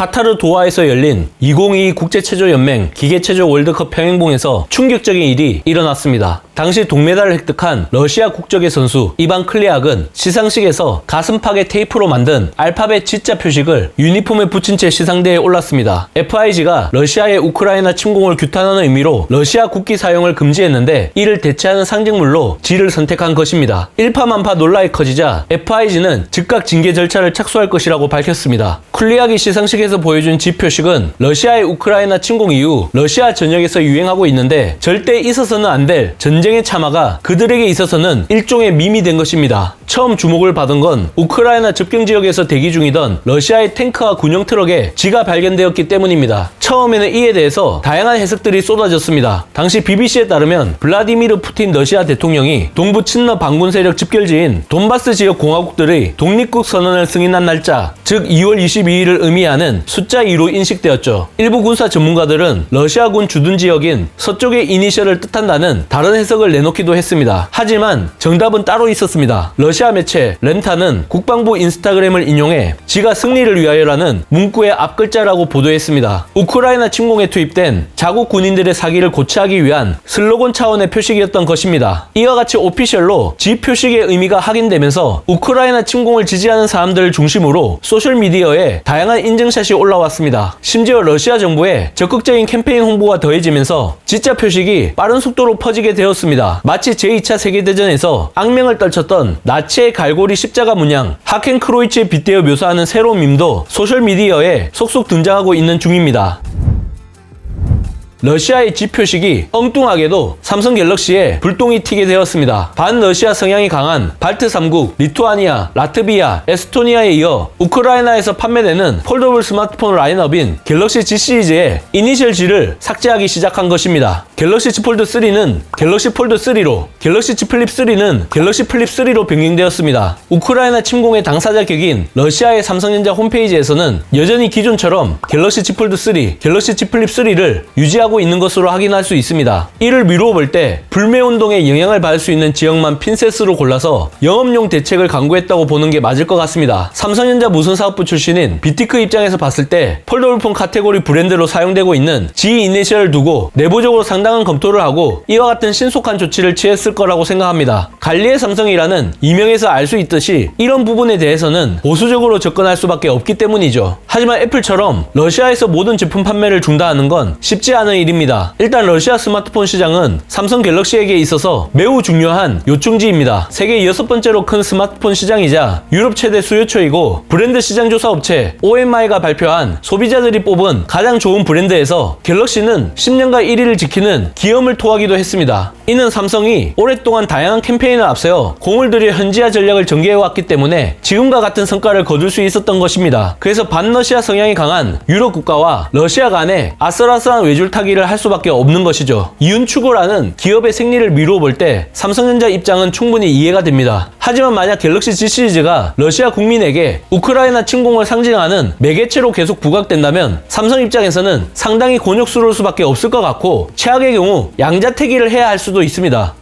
카타르 도하에서 열린 2022 국제체조연맹 기계체조 월드컵 평행봉에서 충격적인 일이 일어났습니다. 당시 동메달을 획득한 러시아 국적의 선수 이반 클리악은 시상식에서 가슴팍에 테이프로 만든 알파벳 G자 표식을 유니폼에 붙인 채 시상대에 올랐습니다. FIG가 러시아의 우크라이나 침공을 규탄하는 의미로 러시아 국기 사용을 금지했는데 이를 대체하는 상징물로 G를 선택한 것입니다. 일파만파 논란이 커지자 FIG는 즉각 징계 절차를 착수할 것이라고 밝혔습니다. 쿨리악이 시상식에서 보여준 G 표식은 러시아의 우크라이나 침공 이후 러시아 전역에서 유행하고 있는데 절대 있어서는 안 될 전쟁의 참화가 그들에게 있어서는 일종의 밈이 된 것입니다. 처음 주목을 받은 건 우크라이나 접경 지역에서 대기 중이던 러시아의 탱크와 군용 트럭에 G가 발견되었기 때문입니다. 처음에는 이에 대해서 다양한 해석들이 쏟아졌습니다. 당시 BBC에 따르면 블라디미르 푸틴 러시아 대통령이 동부 친러 반군 세력 집결지인 돈바스 지역 공화국들의 독립국 선언을 승인한 날짜, 즉 2월 22일을 의미하는 숫자 2로 인식되었죠. 일부 군사 전문가들은 러시아군 주둔 지역인 서쪽의 이니셜을 뜻한다는 다른 해석을 내놓기도 했습니다. 하지만 정답은 따로 있었습니다. 러시아 매체 렌타는 국방부 인스타그램을 인용해 지가 승리를 위하여라는 문구의 앞글자라고 보도했습니다. 우크라이나 침공에 투입된 자국 군인들의 사기를 고치하기 위한 슬로건 차원의 표식이었던 것입니다. 이와 같이 오피셜로 G 표식의 의미가 확인되면서 우크라이나 침공을 지지하는 사람들을 중심으로 소셜미디어에 다양한 인증샷이 올라왔습니다. 심지어 러시아 정부의 적극적인 캠페인 홍보가 더해지면서 G자 표식이 빠른 속도로 퍼지게 되었습니다. 마치 제2차 세계대전에서 악명을 떨쳤던 나치 의 갈고리 십자가 문양 하켄크로이츠에 빗대어 묘사하는 새로운 밈도 소셜미디어에 속속 등장하고 있는 중입니다. 러시아의 G 표식이 엉뚱하게도 삼성 갤럭시에 불똥이 튀게 되었습니다. 반러시아 성향이 강한 발트 3국, 리투아니아, 라트비아, 에스토니아에 이어 우크라이나에서 판매되는 폴더블 스마트폰 라인업인 갤럭시 G 시리즈의 이니셜 G를 삭제하기 시작한 것입니다. 갤럭시 Z 폴드 3는 갤럭시 폴드 3로, 갤럭시 Z 플립 3는 갤럭시 플립 3로 변경되었습니다. 우크라이나 침공의 당사자 격인 러시아의 삼성전자 홈페이지에서는 여전히 기존처럼 갤럭시 Z 폴드 3, 갤럭시 Z 플립 3를 유지하고 있는 것으로 확인할 수 있습니다. 이를 미루어 볼 때 불매 운동에 영향을 받을 수 있는 지역만 핀셋으로 골라서 영업용 대책을 강구했다고 보는 게 맞을 것 같습니다. 삼성전자 무선사업부 출신인 비티크 입장에서 봤을 때 폴더블폰 카테고리 브랜드로 사용되고 있는 G 이니셜을 두고 내부적으로 상당한 검토를 하고 이와 같은 신속한 조치를 취했을 거라고 생각합니다. 관리의 삼성이라는 이명에서 알 수 있듯이 이런 부분에 대해서는 보수적으로 접근할 수밖에 없기 때문이죠. 하지만 애플처럼 러시아에서 모든 제품 판매를 중단하는 건 쉽지 않은 일입니다. 일단 러시아 스마트폰 시장은 삼성 갤럭시에게 있어서 매우 중요한 요충지입니다. 세계 여섯 번째로 큰 스마트폰 시장이자 유럽 최대 수요처이고 브랜드 시장 조사 업체 OMI가 발표한 소비자들이 뽑은 가장 좋은 브랜드에서 갤럭시는 10년간 1위를 지키는 기염을 토하기도 했습니다. 이는 삼성이 오랫동안 다양한 캠페인을 앞세워 공을 들여 현지화 전략을 전개해왔기 때문에 지금과 같은 성과를 거둘 수 있었던 것입니다. 그래서 반러시아 성향이 강한 유럽 국가와 러시아 간에 아슬아슬한 외줄타기 를 할 수밖에 없는 것이죠. 이윤 추구라는 기업의 생리를 미루어 볼 때 삼성전자 입장은 충분히 이해가 됩니다. 하지만 만약 갤럭시 G 시리즈가 러시아 국민에게 우크라이나 침공을 상징하는 매개체로 계속 부각된다면 삼성 입장에서는 상당히 곤욕스러울 수밖에 없을 것 같고 최악의 경우 양자택일을 해야 할 수도 있습니다.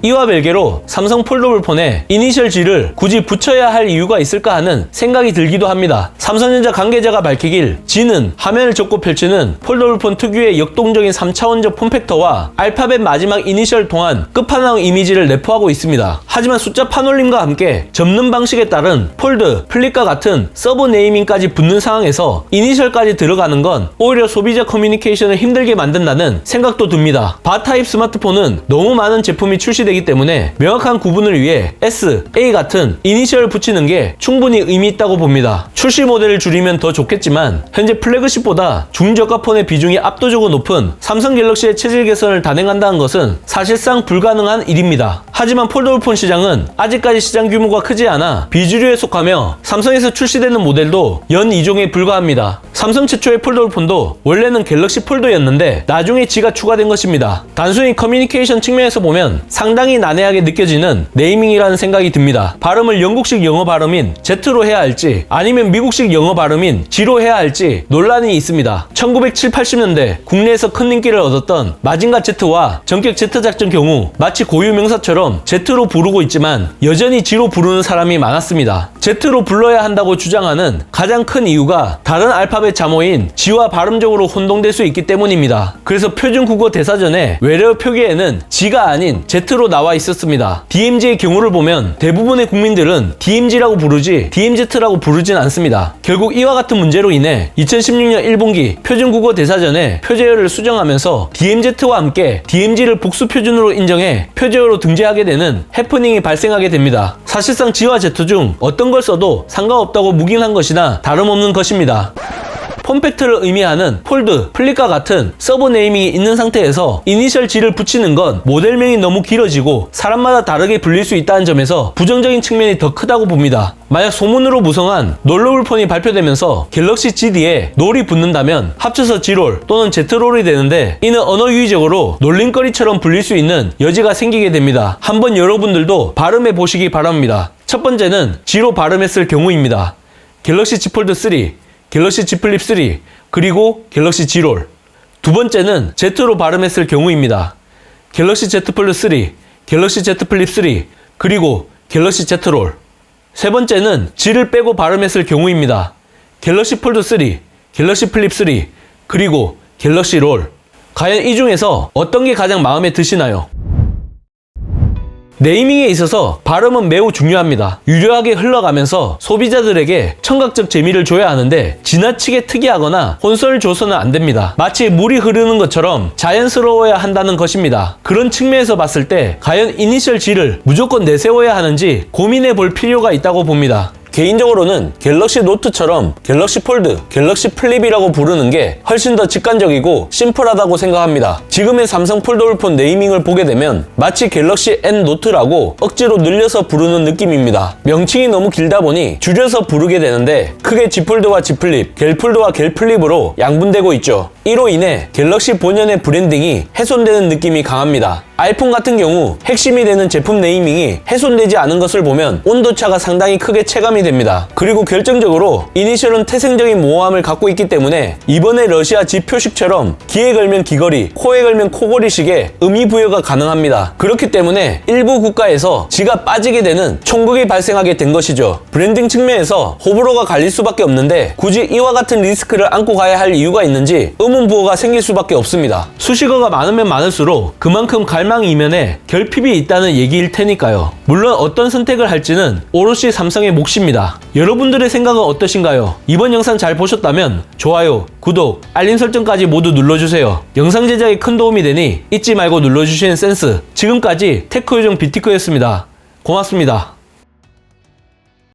이와 별개로 삼성 폴더블 폰에 이니셜 G를 굳이 붙여야 할 이유가 있을까 하는 생각이 들기도 합니다. 삼성전자 관계자가 밝히길 G는 화면을 접고 펼치는 폴더블 폰 특유의 역동적인 3차원적 폼팩터와 알파벳 마지막 이니셜 동안 끝판왕 이미지를 내포하고 있습니다. 하지만 숫자 판올림과 함께 접는 방식에 따른 폴드, 플립과 같은 서브 네이밍까지 붙는 상황에서 이니셜까지 들어가는 건 오히려 소비자 커뮤니케이션을 힘들게 만든다는 생각도 듭니다. 바타입 스마트폰은 너무 많은 제품이 출시 되기 때문에 명확한 구분을 위해 S, A 같은 이니셜을 붙이는 게 충분히 의미 있다고 봅니다. 출시 모델을 줄이면 더 좋겠지만 현재 플래그십보다 중저가 폰의 비중이 압도적으로 높은 삼성 갤럭시의 체질 개선을 단행한다는 것은 사실상 불가능한 일입니다. 하지만 폴더블폰 시장은 아직까지 시장 규모가 크지 않아 비주류에 속하며 삼성에서 출시되는 모델도 연 2종에 불과합니다. 삼성 최초의 폴더블폰도 원래는 갤럭시 폴더였는데 나중에 G가 추가된 것입니다. 단순히 커뮤니케이션 측면에서 보면 상당히 난해하게 느껴지는 네이밍이라는 생각이 듭니다. 발음을 영국식 영어 발음인 Z로 해야 할지 아니면 미국식 영어 발음인 G로 해야 할지 논란이 있습니다. 1970, 80년대 국내에서 큰 인기를 얻었던 마징가 Z와 전격 Z 작전 경우 마치 고유 명사처럼 Z로 부르고 있지만 여전히 G로 부르는 사람이 많았습니다. Z로 불러야 한다고 주장하는 가장 큰 이유가 다른 알파벳 자모인 G와 발음적으로 혼동될 수 있기 때문입니다. 그래서 표준 국어 대사전에 외래어 표기에는 G가 아닌 Z로 나와 있었습니다. DMZ의 경우를 보면 대부분의 국민들은 DMZ라고 부르지 DMZ라고 부르진 않습니다. 결국 이와 같은 문제로 인해 2016년 1분기 표준 국어 대사전에 표제어를 수정하면서 DMZ와 함께 DMZ를 복수 표준으로 인정해 표제어로 등재하게 되는 해프닝이 발생하게 됩니다. 사실상 G와 Z 중 어떤 걸 써도 상관없다고 묵인한 것이나 다름없는 것입니다. 폼팩트를 의미하는 폴드, 플립과 같은 서브 네이밍이 있는 상태에서 이니셜 G를 붙이는 건 모델명이 너무 길어지고 사람마다 다르게 불릴 수 있다는 점에서 부정적인 측면이 더 크다고 봅니다. 만약 소문으로 무성한 놀러울 폰이 발표되면서 갤럭시 G 뒤에 놀이 붙는다면 합쳐서 G롤 또는 Z롤이 되는데 이는 언어 유의적으로 놀림거리처럼 불릴 수 있는 여지가 생기게 됩니다. 한번 여러분들도 발음해 보시기 바랍니다. 첫 번째는 G로 발음했을 경우입니다. 갤럭시 Z 폴드 3, 갤럭시 Z 플립 3, 그리고 갤럭시 G롤. 두 번째는 Z로 발음했을 경우입니다. 갤럭시 Z 폴드 3, 갤럭시 Z 플립 3, 그리고 갤럭시 Z롤. 세 번째는 G를 빼고 발음했을 경우입니다. 갤럭시 폴드 3, 갤럭시 플립 3, 그리고 갤럭시 롤. 과연 이 중에서 어떤 게 가장 마음에 드시나요? 네이밍에 있어서 발음은 매우 중요합니다. 유려하게 흘러가면서 소비자들에게 청각적 재미를 줘야 하는데 지나치게 특이하거나 혼선을 줘서는 안 됩니다. 마치 물이 흐르는 것처럼 자연스러워야 한다는 것입니다. 그런 측면에서 봤을 때 과연 이니셜 G를 무조건 내세워야 하는지 고민해 볼 필요가 있다고 봅니다. 개인적으로는 갤럭시 노트처럼 갤럭시 폴드, 갤럭시 플립이라고 부르는 게 훨씬 더 직관적이고 심플하다고 생각합니다. 지금의 삼성 폴더블폰 네이밍을 보게 되면 마치 갤럭시 N 노트라고 억지로 늘려서 부르는 느낌입니다. 명칭이 너무 길다 보니 줄여서 부르게 되는데 크게 G 폴드와 G 플립, 갤 폴드와 갤 플립으로 양분되고 있죠. 이로 인해 갤럭시 본연의 브랜딩이 훼손되는 느낌이 강합니다. 아이폰 같은 경우 핵심이 되는 제품 네이밍이 훼손되지 않은 것을 보면 온도차가 상당히 크게 체감이 됩니다. 그리고 결정적으로 이니셜은 태생적인 모호함을 갖고 있기 때문에 이번에 러시아 지 표식처럼 귀에 걸면 귀걸이, 코에 걸면 코걸이식의 의미 부여가 가능합니다. 그렇기 때문에 일부 국가에서 지가 빠지게 되는 총극이 발생하게 된 것이죠. 브랜딩 측면에서 호불호가 갈릴 수밖에 없는데 굳이 이와 같은 리스크를 안고 가야 할 이유가 있는지 의 문부호가 생길 수밖에 없습니다. 수식어가 많으면 많을수록 그만큼 갈망 이면에 결핍이 있다는 얘기일 테니까요. 물론 어떤 선택을 할지는 오롯이 삼성의 몫입니다. 여러분들의 생각은 어떠신가요? 이번 영상 잘 보셨다면 좋아요, 구독, 알림 설정까지 모두 눌러주세요. 영상 제작에 큰 도움이 되니 잊지 말고 눌러주시는 센스. 지금까지 테크 요정 비티크였습니다. 고맙습니다.